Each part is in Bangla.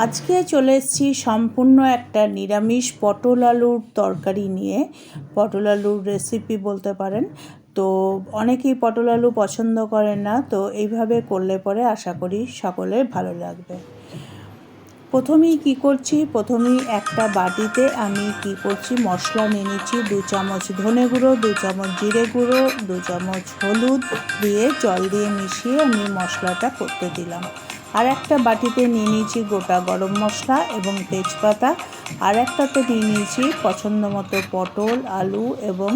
আজকে চলে এসেছি সম্পূর্ণ একটা নিরামিষ পটল আলুর তরকারি নিয়ে। পটল আলুর রেসিপি বলতে পারেন। তো অনেকেই পটল আলু পছন্দ করেন না, তো এইভাবে করলে পরে আশা করি সকলের ভালো লাগবে। প্রথমেই কি করছি? প্রথমেই একটা বাটিতে আমি কি করছি? মশলা নিয়ে নিচ্ছি দু চামচ ধনে গুঁড়ো, দু চামচ জিরে গুঁড়ো, দু চামচ হলুদ দিয়ে জল দিয়ে মিশিয়ে আমি মশলাটা করতে দিলাম। আর একটা বাটিতে নিয়ে নিয়েছি গোটা গরম মশলা এবং তেজপাতা। আর একটাতে নিয়ে নিয়েছি পছন্দ মতো পটল, আলু এবং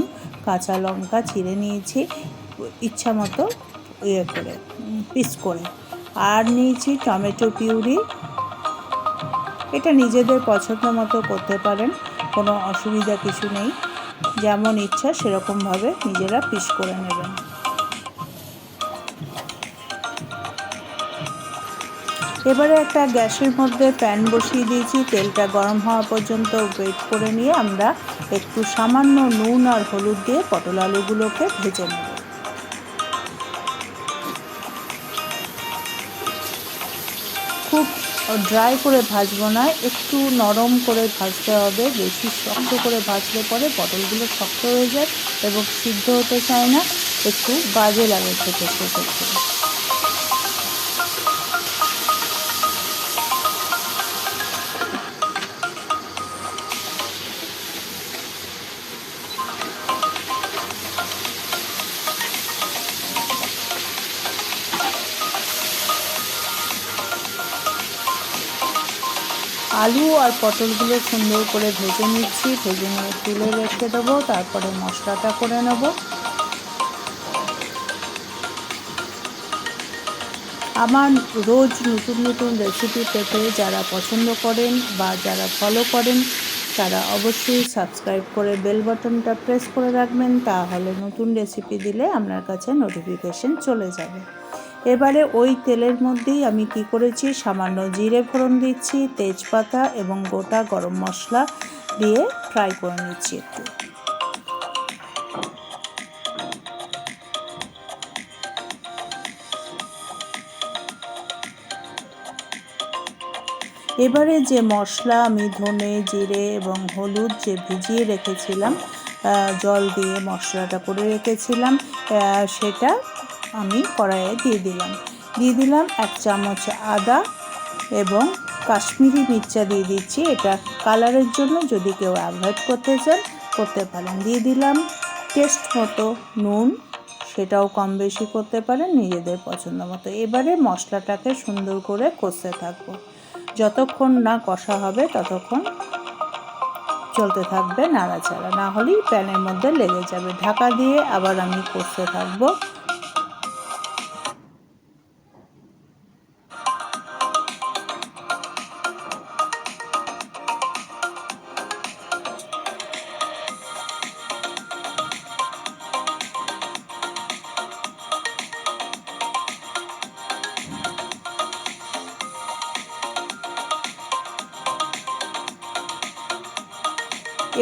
কাঁচা লঙ্কা চিড়ে নিয়েছি ইচ্ছা মতো ইয়ে করে, পিস করে। আর নিয়েছি টমেটো পিউরি। এটা নিজেদের পছন্দ মতো করতে পারেন, কোনো অসুবিধা কিছু নেই। যেমন ইচ্ছা সেরকমভাবে নিজেরা পিস করে নেবেন। এবারে একটা গ্যাসের মধ্যে প্যান বসিয়ে দিয়েছি, তেলটা গরম হওয়া পর্যন্ত ওয়েট করে নিয়ে আমরা একটু সামান্য নুন আর হলুদ দিয়ে পটল আলুগুলোকে ভেজে নেব। খুব ড্রাই করে ভাজবো না, একটু নরম করে ভাজতে হবে, বেশি শক্ত করে ভাজলে পরে পটলগুলো শক্ত হয়ে যায় এবং সিদ্ধ হতে চায় না, একটু বাজে লাগে খেতে সেক্ষেত্রে আলু আর পটলগুলো সুন্দর করে ভেজে নিচ্ছি। ভেজে নিয়ে তুলে রেখে দেবো, তারপরে মশলাটা করে নেব। আমার রোজ নতুন নতুন রেসিপি পেতে যারা পছন্দ করেন বা যারা ফলো করেন, তারা অবশ্যই সাবস্ক্রাইব করে বেল বাটনটা প্রেস করে রাখবেন, তাহলে নতুন রেসিপি দিলে আপনার কাছে নোটিফিকেশন চলে যাবে। এবারে ওই তেলের মধ্যেই আমি কি করেছি? সামান্য জিরে ফোড়ন দিচ্ছি, তেজপাতা এবং গোটা গরম মশলা দিয়ে ফ্রাই করে নিচ্ছি একটু। এবারে যে মশলা আমি ধনে, জিরে এবং হলুদ যে ভিজিয়ে রেখেছিলাম জল দিয়ে মশলাটা করে রেখেছিলাম সেটা আমি কড়াইয়ে দিয়ে দিলাম। দিয়ে দিলাম এক চামচ আদা এবং কাশ্মীরি মির্চা দিয়ে দিচ্ছি। এটা কালারের জন্য যদি কেউ অ্যাভয়েড করতে চান, করতে পারেন। দিয়ে দিলাম টেস্ট মতো নুন, সেটাও কম বেশি করতে পারেন নিজেদের পছন্দ মতো। এবারে মশলাটাকে সুন্দর করে কষতে থাকব। যতক্ষণ না কষা হবে, ততক্ষণ চলতে থাকবে নাড়াচাড়া। না হলেই প্যানের মধ্যে লেগে যাবে। ঢাকা দিয়ে আবার আমি কষতে থাকব।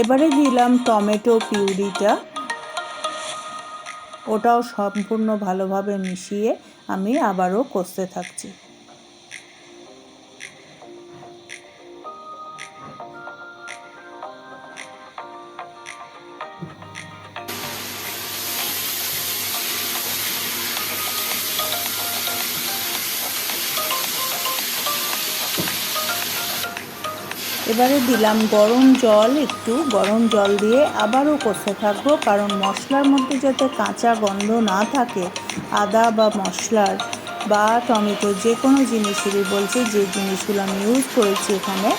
এবারে দিলাম টমেটো পিউরিটা। ওটাও সম্পূর্ণ ভালোভাবে মিশিয়ে আমি আবারও কষতে থাকছি। এবারে দিলাম গরম জল, একটু গরম জল দিয়ে আবারও কষতে থাকব, কারণ মশলার মধ্যে যাতে কাঁচা গন্ধ না থাকে, আদা বা মশলার বা টমেটো, যে কোনো জিনিসেরই বলছে, যে জিনিসগুলো আমি ইউজ করেছি এখানে,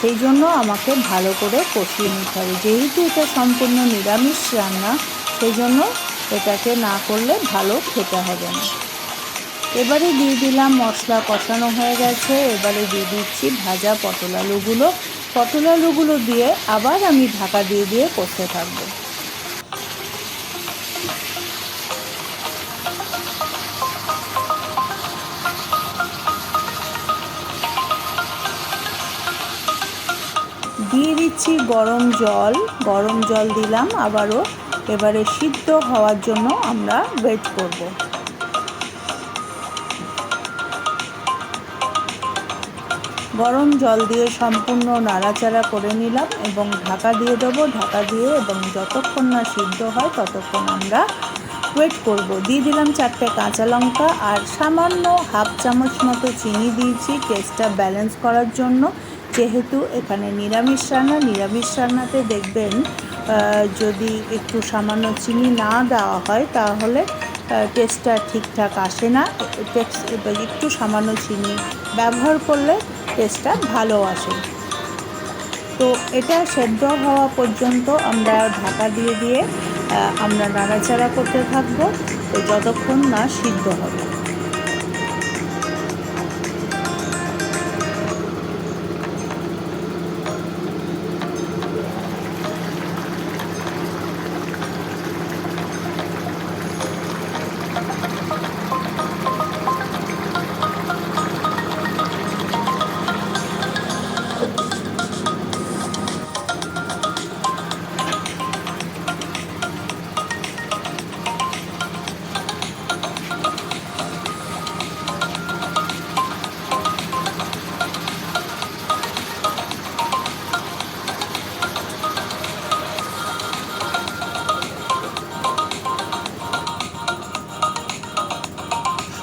সেই জন্য আমাকে ভালো করে কষিয়ে নিতে হবে। যেহেতু এটা সম্পূর্ণ নিরামিষ রান্না, সেই জন্য এটাকে না করলে ভালো খেতে হবে না। এবারে দিয়ে দিলাম মশলা কষানো হয়ে গেছে। এবারে দিয়ে দিচ্ছি ভাজা পটল আলুগুলো। পটল আলুগুলো দিয়ে আবার আমি ঢাকা দিয়ে দিয়ে করতে থাকব। দিয়ে দিচ্ছি গরম জল। গরম জল দিলাম আবারও। এবারে সিদ্ধ হওয়ার জন্য আমরা ওয়েট করব। গরম জল দিয়ে সম্পূর্ণ নাড়াচাড়া করে নিলাম এবং ঢাকা দিয়ে দেবো। ঢাকা দিয়ে এবং যতক্ষণ না সিদ্ধ হয় ততক্ষণ আমরা ওয়েট করব। দিয়ে দিলাম চারটে কাঁচা লঙ্কা আর সামান্য হাফ চামচ মতো চিনি দিয়েছি টেস্টটা ব্যালেন্স করার জন্য। যেহেতু এখানে নিরামিষ রান্না, নিরামিষ রান্নাতে দেখবেন যদি একটু সামান্য চিনি না দেওয়া হয় তাহলে টেস্টটা ঠিকঠাক আসে না। একটু সামান্য চিনি ব্যবহার করলে টেস্টটা ভালো আসে। তো এটা সেদ্ধ হওয়া পর্যন্ত আমরা ঢাকা দিয়ে দিয়ে আমরা নাড়াচাড়া করতে থাকব। তো যতক্ষণ না সিদ্ধ হবে।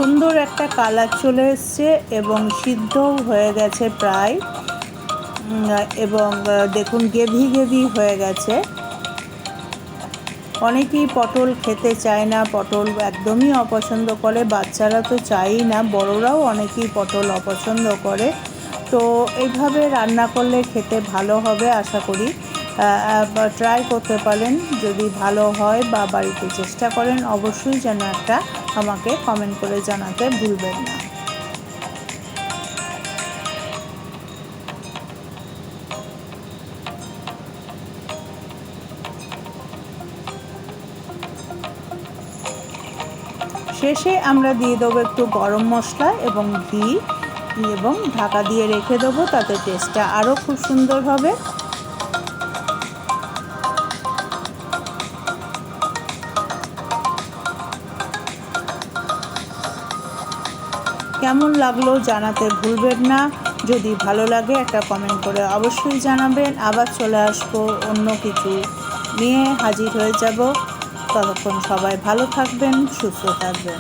সুন্দর একটা কালার চলে এসছে এবং সিদ্ধ হয়ে গেছে প্রায়। এবং দেখুন গেভি গেভি হয়ে গেছে। অনেকেই পটল খেতে চায় না, পটল একদমই অপছন্দ করে, বাচ্চারা তো চায়ই না, বড়রাও অনেকেই পটল অপছন্দ করে। তো এইভাবে রান্না করলে খেতে ভালো হবে আশা করি। ট্রাই করতে পারেন, যদি ভালো হয় বা বাড়িতে চেষ্টা করেন, অবশ্যই যেন একটা আমাকে কমেন্ট করে জানাতে ভুলবেন না। শেষে আমরা দিয়ে দেবো একটু গরম মশলা এবং ঘি, এবং ঢাকা দিয়ে রেখে দেবো, তাতে টেস্টটা আরও খুব সুন্দর হবে। কেমন লাগল জানাতে ভুলবেন না। যদি ভালো লাগে একটা কমেন্ট করে অবশ্যই জানাবেন। আবার চলে আসব অন্য কিছু নিয়ে হাজির হয়ে যাব। ততক্ষণ সবাই ভালো থাকবেন, সুস্থ থাকবেন।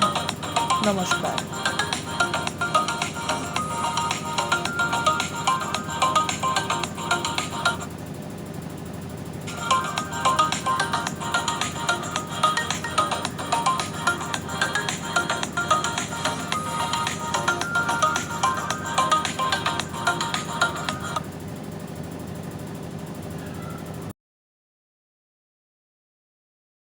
নমস্কার।